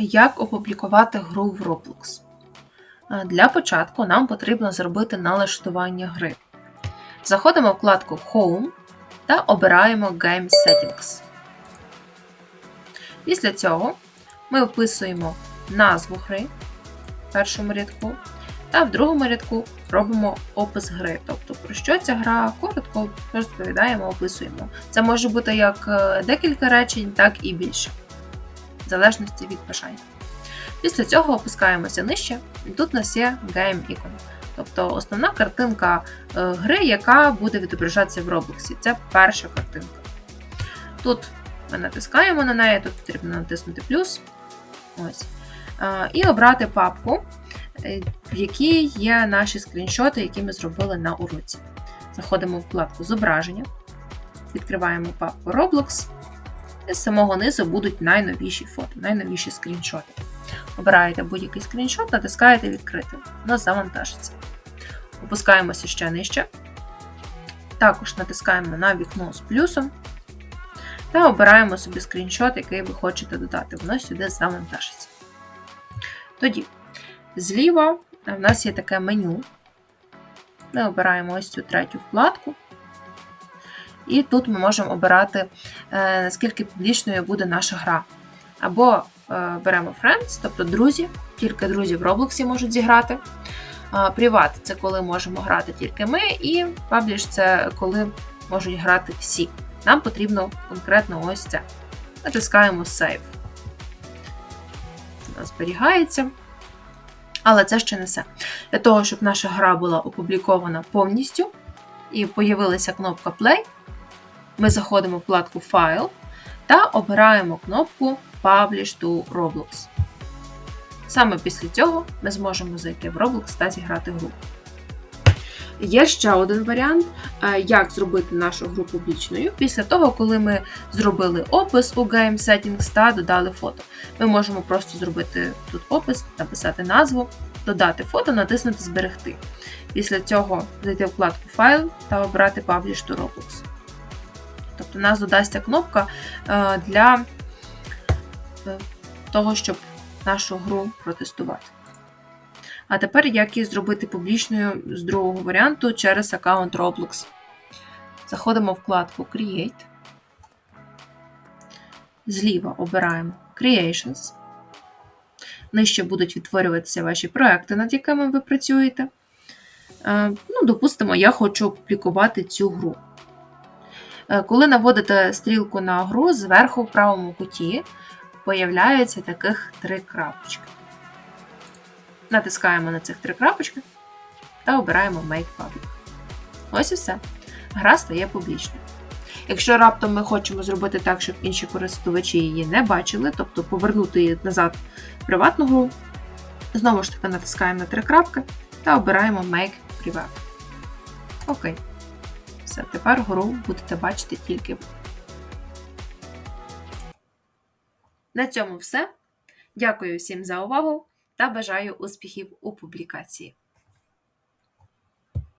Як опублікувати гру в Roblox? Е, Для початку нам потрібно зробити налаштування гри. Заходимо в вкладку Home та обираємо Game Settings. Після цього ми вписуємо назву гри в першому рядку, та в другому рядку робимо опис гри. Тобто, про що ця гра коротко розповідаємо, описуємо. Це може бути як е, декілька речень, так і більше, в залежності від бажання. Після цього опускаємося нижче, і тут у нас є Game Icon. Тобто основна картинка е, гри, яка буде відображатися в Roblox. Це перша картинка. Тут ми натискаємо на неї, тут потрібно натиснути плюс. Ось. Е, І обрати папку, е, в якій є наші скріншоти, які ми зробили на уроці. Заходимо в вкладку Зображення, відкриваємо папку Roblox, з самого низу будуть найновіші фото, найновіші скріншоти. Обираєте будь-який скріншот, натискаєте відкрити. Воно завантажиться. Опускаємося ще нижче. Також натискаємо на вікно з плюсом та обираємо собі скріншот, який ви хочете додати. Воно сюди завантажиться. Тоді, зліва в нас є таке меню. Ми обираємо ось цю третю вкладку. І тут ми можемо обирати, е, наскільки публічною буде наша гра. Або е, беремо Friends, тобто друзі, тільки друзі в Roblox можуть зіграти. Приват це коли можемо грати тільки ми, і Publish це коли можуть грати всі. Нам потрібно конкретно ось це. Натискаємо Save. Вона зберігається. Але це ще не все. Для того, щоб наша гра була опублікована повністю і появилася кнопка Play, ми заходимо в вкладку Файл та обираємо кнопку Publish to Roblox. Саме після цього ми зможемо зайти в Roblox та зіграти гру. Є ще один варіант, е, як зробити нашу гру публічною після того, коли ми зробили опис у Game Settings та додали фото. Ми можемо просто зробити тут опис, написати назву, додати фото, натиснути Зберегти. Після цього зайти в вкладку Файл та обрати Publish to Roblox. Тобто нас додасться кнопка е, для е, того, щоб нашу гру протестувати. А тепер як її зробити публічною з другого варіанту через аккаунт Roblox. Заходимо в вкладку Create. Зліва обираємо Creations. Нижче будуть відтворюватися ваші проекти, над якими ви працюєте. Ну, Допустимо, я хочу опублікувати цю гру. Коли наводите стрілку на гру, зверху в правому куті появляються таких три крапочки. Натискаємо на цих три крапочки та обираємо Make Public. Ось і все. Гра стає публічною. Якщо раптом ми хочемо зробити так, щоб інші користувачі її не бачили, тобто повернути її назад в приватну гру, знову ж таки натискаємо на три крапки та обираємо Make Private. Окей. Все, тепер гру будете бачити тільки ви. На цьому все. Дякую всім за увагу та бажаю успіхів у публікації.